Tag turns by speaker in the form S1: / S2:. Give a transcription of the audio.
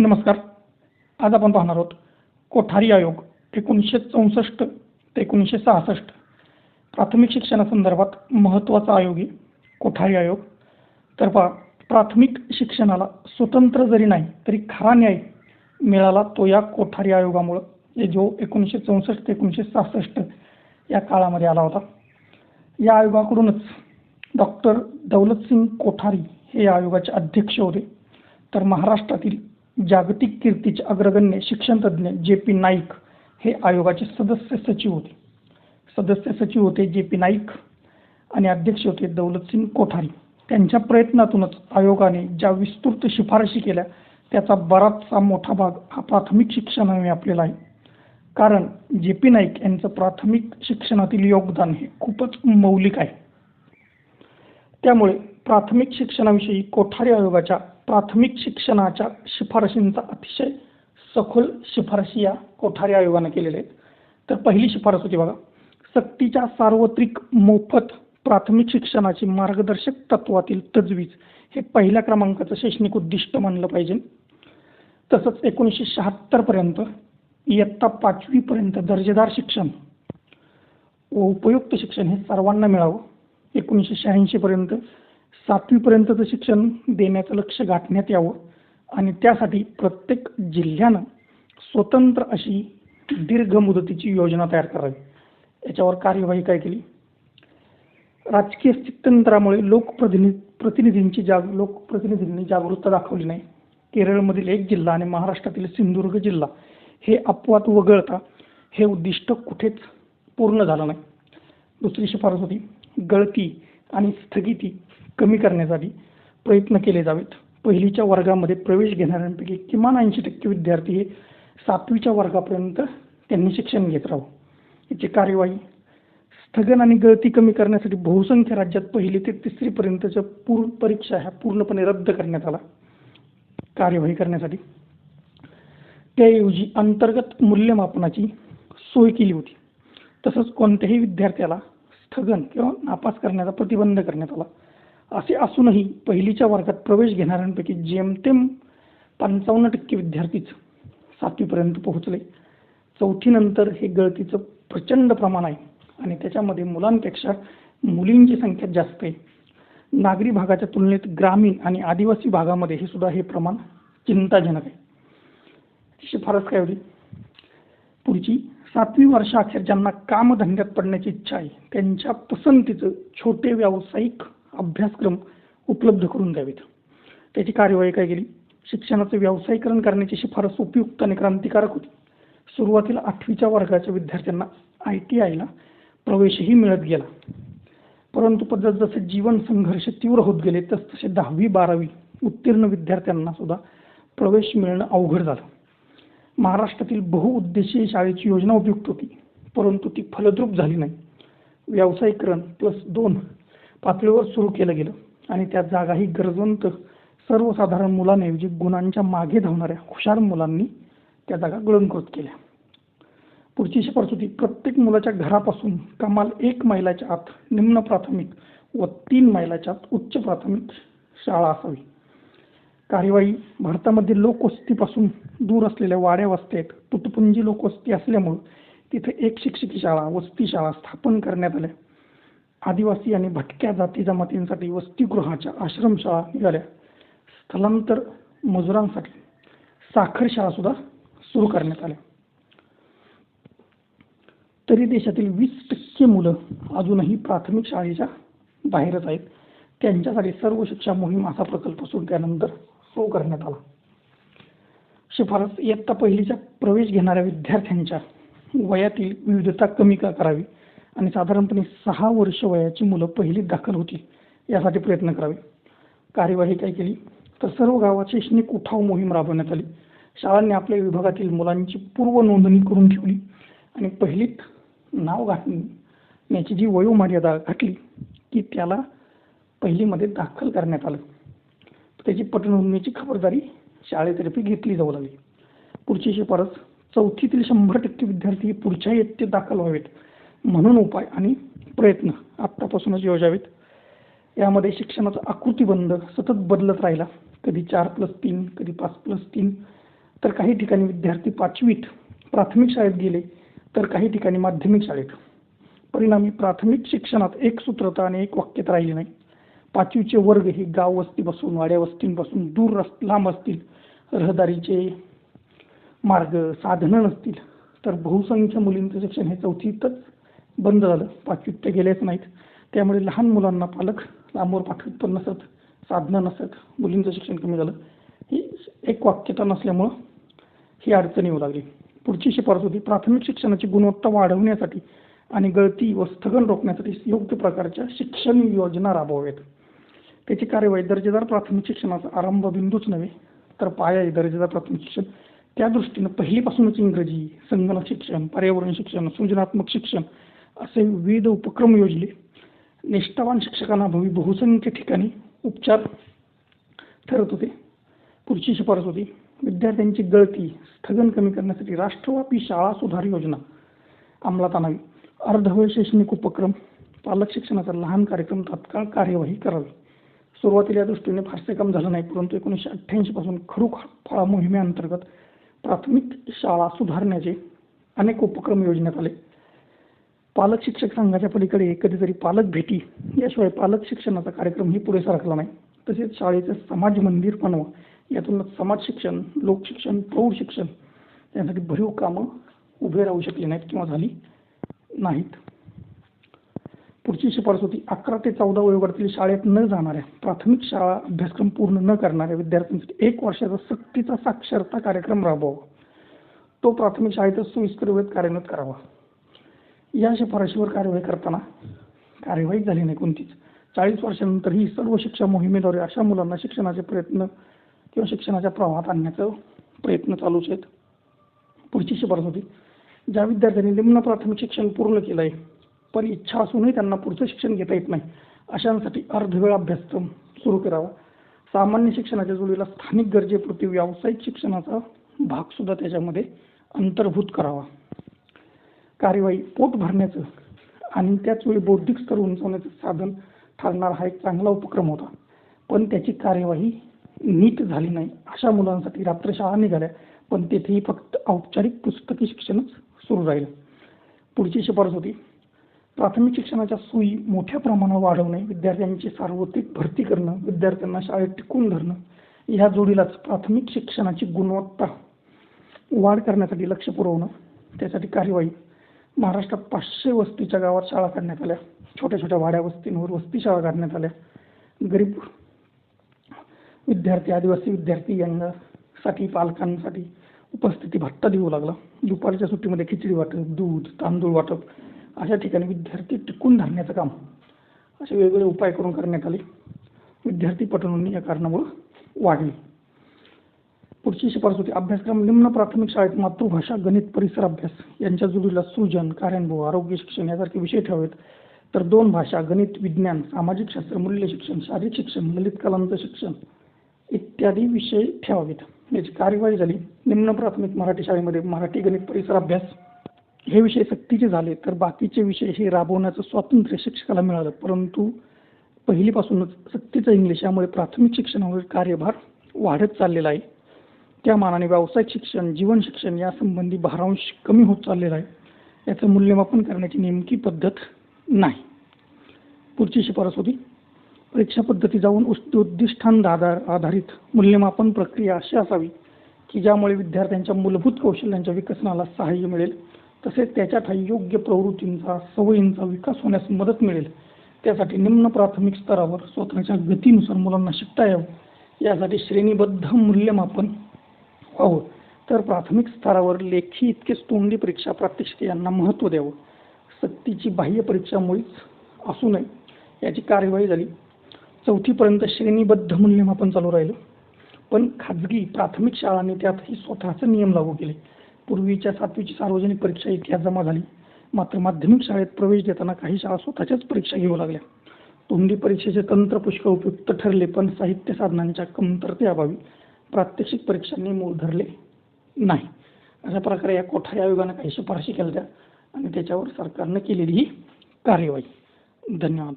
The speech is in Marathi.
S1: नमस्कार. आज आपण पाहणार आहोत कोठारी आयोग एकोणीसशे चौसष्ट ते एकोणीसशे सहासष्ट. प्राथमिक शिक्षणासंदर्भात महत्त्वाचा आयोग आहे कोठारी आयोग. तर पहा प्राथमिक शिक्षणाला स्वतंत्र जरी नाही तरी खरा न्याय मिळाला तो या कोठारी आयोगामुळं जो एकोणीसशे चौसष्ट ते एकोणीसशे सहासष्ट या काळामध्ये आला होता. या आयोगाकडूनच डॉक्टर दौलतसिंग कोठारी हे या आयोगाचे अध्यक्ष होते. तर महाराष्ट्रातील जागतिक कीर्तीचे अग्रगण्य शिक्षणतज्ज्ञ जे पी नाईक हे आयोगाचे सदस्य सचिव होते. सदस्य सचिव होते जे पी नाईक आणि अध्यक्ष होते दौलतसिंग कोठारी. त्यांच्या प्रयत्नातूनच आयोगाने ज्या विस्तृत शिफारशी केल्या त्याचा बराचसा मोठा भाग हा प्राथमिक शिक्षणाने व्यापलेला आहे. कारण जे पी नाईक यांचं प्राथमिक शिक्षणातील योगदान हे खूपच मौलिक आहे. त्यामुळे प्राथमिक शिक्षणाविषयी कोठारी आयोगाच्या प्राथमिक शिक्षणाच्या शिफारशींचा अतिशय सखोल शिफारशी या कोठारी आयोगाने केलेल्या आहेत. तर पहिली शिफारस होती बघा. सक्तीच्या सार्वत्रिक मोफत प्राथमिक शिक्षणाची मार्गदर्शक तत्वातील तजवीज हे पहिल्या क्रमांकाचं शैक्षणिक उद्दिष्ट मानलं पाहिजे. तसंच एकोणीसशे शहात्तरपर्यंत इयत्ता पाचवीपर्यंत दर्जेदार शिक्षण व उपयुक्त शिक्षण हे सर्वांना मिळावं. एकोणीसशे शहाऐंशीपर्यंत सातवीपर्यंतचं शिक्षण देण्याचं लक्ष गाठण्यात यावं आणि त्यासाठी प्रत्येक जिल्ह्यानं स्वतंत्र अशी दीर्घ मुदतीची योजना तयार करावी. याच्यावर कार्यवाही काय केली? राजकीय स्थित्यंतरामुळे लोकप्रतिनिधी प्रतिनिधींची जाग लोकप्रतिनिधींनी जागरूकता दाखवली नाही. केरळमधील एक जिल्हा आणि महाराष्ट्रातील सिंधुदुर्ग जिल्हा हे अपवाद वगळता हे उद्दिष्ट कुठेच पूर्ण झालं नाही. दुसरी शिफारस होती गळती. आणि स्थगिती कमी करण्यासाठी प्रयत्न केले जावेत. पहिलीच्या वर्गामध्ये प्रवेश घेणाऱ्यांपैकी किमान ऐंशी टक्के विद्यार्थी हे सातवीच्या वर्गापर्यंत त्यांनी शिक्षण घेत राहावं याची कार्यवाही स्थगन आणि गळती कमी करण्यासाठी बहुसंख्य राज्यात पहिली ते तिसरीपर्यंतच्या पूर्ण परीक्षा ह्या पूर्णपणे रद्द करण्यात आला. कार्यवाही करण्यासाठी त्याऐवजी अंतर्गत मूल्यमापनाची सोय केली होती. तसंच कोणत्याही विद्यार्थ्याला स्थगन किंवा नापास करण्याचा प्रतिबंध करण्यात आला. असे असूनही पहिलीच्या वर्गात प्रवेश घेणाऱ्यांपैकी जेमतेम पंचावन्न टक्के विद्यार्थीच सातवीपर्यंत पोहोचले. चौथीनंतर हे गळतीचं प्रचंड प्रमाण आहे आणि त्याच्यामध्ये मुलांपेक्षा मुलींची संख्या जास्त आहे. नागरी भागाच्या तुलनेत ग्रामीण आणि आदिवासी भागामध्ये हे सुद्धा हे प्रमाण चिंताजनक आहे. शिफारस काय होती? पुढची सातवी वर्षाअखेर ज्यांना कामधंद्यात पडण्याची इच्छा आहे त्यांच्या पसंतीचं छोटे व्यावसायिक अभ्यासक्रम उपलब्ध करून द्यावेत. त्याची कार्यवाही काय केली? शिक्षणाचं व्यावसायीकरण करण्याची शिफारस उपयुक्त आणि क्रांतिकारक होती. सुरुवातीला आठवीच्या वर्गाच्या विद्यार्थ्यांना आय टी आयला प्रवेशही मिळत गेला. परंतु पद्धत जसं जीवन संघर्ष तीव्र होत गेले तसतसे दहावी बारावी उत्तीर्ण विद्यार्थ्यांना सुद्धा प्रवेश मिळणं अवघड झालं. महाराष्ट्रातील बहुउद्देशीय शाळेची योजना उपयुक्त होती. परंतु ती फलद्रूप झाली नाही. व्यावसायिकरण प्लस दोन पातळीवर सुरू केलं गेलं आणि त्या जागाही गरजवंत सर्वसाधारण मुलांऐवजी म्हणजे गुणांच्या मागे धावणाऱ्या हुशार मुलांनी त्या जागा गिळंकृत केल्या. पुढची शिफारस होती प्रत्येक मुलाच्या घरापासून कमाल एक मैलाच्या आत निम्न प्राथमिक व तीन मैलाच्या आत उच्च प्राथमिक शाळा असावी. कार्यवाही भारतामध्ये लोकवस्तीपासून दूर असलेल्या वाड्या वस्ती आहेत तुटपुंजी लोकवस्ती असल्यामुळं तिथे एक शिक्षकी शाळा वस्ती शाळा स्थापन करण्यात आल्या. आदिवासी आणि भटक्या जाती जमातींसाठी वसतिगृहाच्या आश्रमशाळा निघाल्या. स्थलांतर मजुरांसाठी साखर शाळा सुद्धा सुरू करण्यात आल्या. तरी देशातील वीस टक्के मुलं अजूनही प्राथमिक शाळेच्या बाहेरच आहेत. त्यांच्यासाठी सर्व शिक्षा मोहीम असा प्रकल्प सुरू त्यानंतर सुरू करण्यात आला. शिफारस इयत्ता पहिलीच्या प्रवेश घेणाऱ्या विद्यार्थ्यांच्या वयातील विविधता कमी का करावी आणि साधारणपणे सहा वर्ष वयाची मुलं पहिलीत दाखल होतील यासाठी प्रयत्न करावे. कार्यवाही काय केली? तर सर्व गावात शैक्षणिक उठाव मोहीम राबवण्यात आली. शाळांनी आपल्या विभागातील मुलांची पूर्व नोंदणी करून ठेवली आणि पहिलीत नाव घालण्याची जी वयोमर्यादा घातली की त्याला पहिलीमध्ये दाखल करण्यात आलं. त्याची पटनोंदणीची खबरदारी शाळेतर्फे घेतली जाऊ लागली. पुढची शिफारस चौथीतील शंभर टक्के विद्यार्थी पुढच्या इयत्तेत दाखल व्हावेत म्हणून उपाय आणि प्रयत्न आत्तापासूनच योजावेत. यामध्ये शिक्षणाचा आकृतीबंध सतत बदलत राहिला. कधी चार प्लस तीन कधी पाच प्लस तीन. तर काही ठिकाणी विद्यार्थी पाचवीत प्राथमिक शाळेत गेले तर काही ठिकाणी माध्यमिक शाळेत. परिणामी प्राथमिक शिक्षणात एक सूत्रता आणि एक वाक्यता राहिली नाही. पाचवीचे वर्ग हे गाव वस्तीपासून वाड्या वस्तींपासून दूर लांब असतील रहदारीचे मार्ग साधनं नसतील तर बहुसंख्य मुलींचं शिक्षण हे चौथीतच बंद झालं. पाचवीत ते गेलेच नाहीत. त्यामुळे लहान मुलांना पालक लांबवर पाठवत पण नसत साधनं नसत मुलींचं शिक्षण कमी झालं. ही एक वाक्यता नसल्यामुळं ही अडचण येऊ लागली. पुढची शिफारस होती. प्राथमिक शिक्षणाची गुणवत्ता वाढवण्यासाठी आणि गळती व स्थगन रोखण्यासाठी योग्य प्रकारच्या शिक्षण योजना राबवाव्यात. त्याची कार्यवाही दर्जेदार प्राथमिक शिक्षणाचा आरंभ बिंदूच नव्हे तर पाया आहे दर्जेदार प्राथमिक शिक्षण. त्या दृष्टीनं पहिलीपासूनच इंग्रजी संगणक शिक्षण पर्यावरण शिक्षण सृजनात्मक शिक्षण असे विविध उपक्रम योजले. निष्ठावान शिक्षकांना भवी बहुसंख्य ठिकाणी उपचार ठरत होते. पुढची शिफारस होती. विद्यार्थ्यांची गळती स्थगन कमी करण्यासाठी राष्ट्रव्यापी शाळा सुधार योजना अंमलात आणावी. अर्धवय शैक्षणिक उपक्रम पालक शिक्षणाचा लहान कार्यक्रम तात्काळ कार्यवाही करावी. सुरुवातीला या दृष्टीने फारसे काम झालं नाही परंतु एकोणीसशे अठ्ठ्याऐंशी पासून खडू फळा मोहिमेअंतर्गत प्राथमिक शाळा सुधारण्याचे अनेक उपक्रम योजण्यात आले. पालक शिक्षक संघाच्या पलीकडे कधीतरी पालक भेटी याशिवाय पालक शिक्षणाचा कार्यक्रमही पुढे सरकला नाही. तसेच शाळेचे समाज मंदिर बनवा यातूनच समाज शिक्षण लोकशिक्षण प्रौढ शिक्षण यासाठी भरीव कामं उभे राहू शकली नाहीत किंवा झाली नाहीत. पुढची शिफारस होती. अकरा ते चौदा वयोगटातील शाळेत न जाणाऱ्या प्राथमिक शाळा अभ्यासक्रम पूर्ण न करणाऱ्या विद्यार्थ्यांसाठी एक वर्षाचा सक्तीचा साक्षरता कार्यक्रम राबवावा. तो प्राथमिक शाळेतच सोयीस्कर वेळेत कार्यान्वित करावा. या शिफारशीवर कार्यवाही करताना कार्यवाही झाली नाही कोणतीच. चाळीस वर्षानंतर ही सर्व शिक्षा मोहिमेद्वारे अशा मुलांना शिक्षणाचे प्रयत्न किंवा शिक्षणाच्या प्रवाहात आणण्याचा प्रयत्न चालूच आहेत. पुढची शिफारस होती. ज्या विद्यार्थ्यांनी निम्न प्राथमिक शिक्षण पूर्ण केलं आहे पण इच्छा असूनही त्यांना पुढचं शिक्षण घेता येत नाही. अशांसाठी अर्धवेळ अभ्यासक्रम सुरू करावा. सामान्य शिक्षणाच्या जोडीला स्थानिक गरजेपुरती व्यावसायिक शिक्षणाचा भाग सुद्धा त्याच्यामध्ये अंतर्भूत करावा. कार्यवाही पोट भरण्याचं आणि त्याच वेळी बौद्धिक स्तर उंचवण्याचं साधन ठरणारा हा एक चांगला उपक्रम होता. पण त्याची कार्यवाही नीट झाली नाही अशा मुलांसाठी रात्रशाळा निघाल्या पण तेथेही फक्त औपचारिक पुस्तकी शिक्षणच सुरू राहिलं. पुढची शिफारस होती. प्राथमिक शिक्षणाच्या सोयी मोठ्या प्रमाणावर वाढवणे विद्यार्थ्यांची सार्वत्रिक भरती करणं विद्यार्थ्यांना शाळेत टिकून धरणं ह्या जोडीलाच प्राथमिक शिक्षणाची गुणवत्ता वाढ करण्यासाठी लक्ष पुरवणं त्यासाठी कार्यवाही महाराष्ट्रात पाचशे वस्तीच्या गावात शाळा काढण्यात आल्या. छोट्या छोट्या वाड्या वस्तींवर वस्ती शाळा काढण्यात आल्या. गरीब विद्यार्थी आदिवासी विद्यार्थी यांच्यासाठी पालकांसाठी उपस्थिती भत्ता देऊ लागला. दुपारच्या सुट्टीमध्ये खिचडी वाटप दूध तांदूळ वाटप अशा ठिकाणी विद्यार्थी टिकून धरण्याचं काम. असे वेगवेगळे उपाय करून करण्यात आले. विद्यार्थी पटनोंदणी या कारणामुळं वाढली. पुढची शिफारस होती अभ्यासक्रम निम्न प्राथमिक शाळेत मातृभाषा गणित परिसर अभ्यास यांच्या जोडीला सृजन कार्यानुभव आरोग्य शिक्षण यासारखे विषय ठेवावेत. तर दोन भाषा गणित विज्ञान सामाजिक शास्त्र मूल्य शिक्षण शारीरिक शिक्षण ललित कलांचं शिक्षण इत्यादी विषय ठेवावेत. याची कार्यवाही झाली. निम्न प्राथमिक मराठी शाळेमध्ये मराठी गणित परिसर अभ्यास हे विषय सक्तीचे झाले तर बाकीचे विषय हे राबवण्याचं स्वातंत्र्य शिक्षकाला मिळालं. परंतु पहिलीपासूनच सक्तीचं इंग्लिश यामुळे प्राथमिक शिक्षणावर कार्यभार वाढत चाललेला आहे. त्या मानाने व्यावसायिक शिक्षण जीवन शिक्षण यासंबंधी भारांश कमी होत चाललेला आहे. याचं मूल्यमापन करण्याची नेमकी पद्धत नाही. पुढची शिफारस होती. परीक्षा पद्धती जाऊन उस- उद्दिष्टांत आधार आधारित मूल्यमापन प्रक्रिया अशी असावी की ज्यामुळे विद्यार्थ्यांच्या मूलभूत कौशल्यांच्या विकसनाला सहाय्य मिळेल. तसेच त्याच्या योग्य प्रवृत्तींचा सवयींचा विकास होण्यास मदत मिळेल. त्यासाठी निम्न प्राथमिक स्तरावर स्वतःच्या गतीनुसार मुलांना शिकता यावं. यासाठी श्रेणीबद्ध मूल्यमापन व्हावं. तर प्राथमिक स्तरावर लेखी इतकेच तोंडी परीक्षा प्रात्यक्षिक यांना महत्त्व द्यावं. सक्तीची बाह्य परीक्षा मुळीच असू नये याची कार्यवाही झाली. चौथीपर्यंत श्रेणीबद्ध मूल्यमापन चालू राहिलं. पण खाजगी प्राथमिक शाळांनी त्यातही स्वतःचे नियम लागू केले. पूर्वीच्या सातवीची सार्वजनिक परीक्षा इतिहास जमा झाली. मात्र माध्यमिक शाळेत प्रवेश देताना काही शाळा स्वतःच्याच परीक्षा घेऊ लागल्या. तोंडी परीक्षेचे तंत्र पुष्कळ उपयुक्त ठरले पण साहित्य साधनांच्या कमतरतेअभावी प्रात्यक्षिक परीक्षांनी मूळ धरले नाही. अशा प्रकारे या कोठारी आयोगानं काही शिफारशी केल्या आणि त्याच्यावर सरकारनं केलेली ही कार्यवाही. धन्यवाद.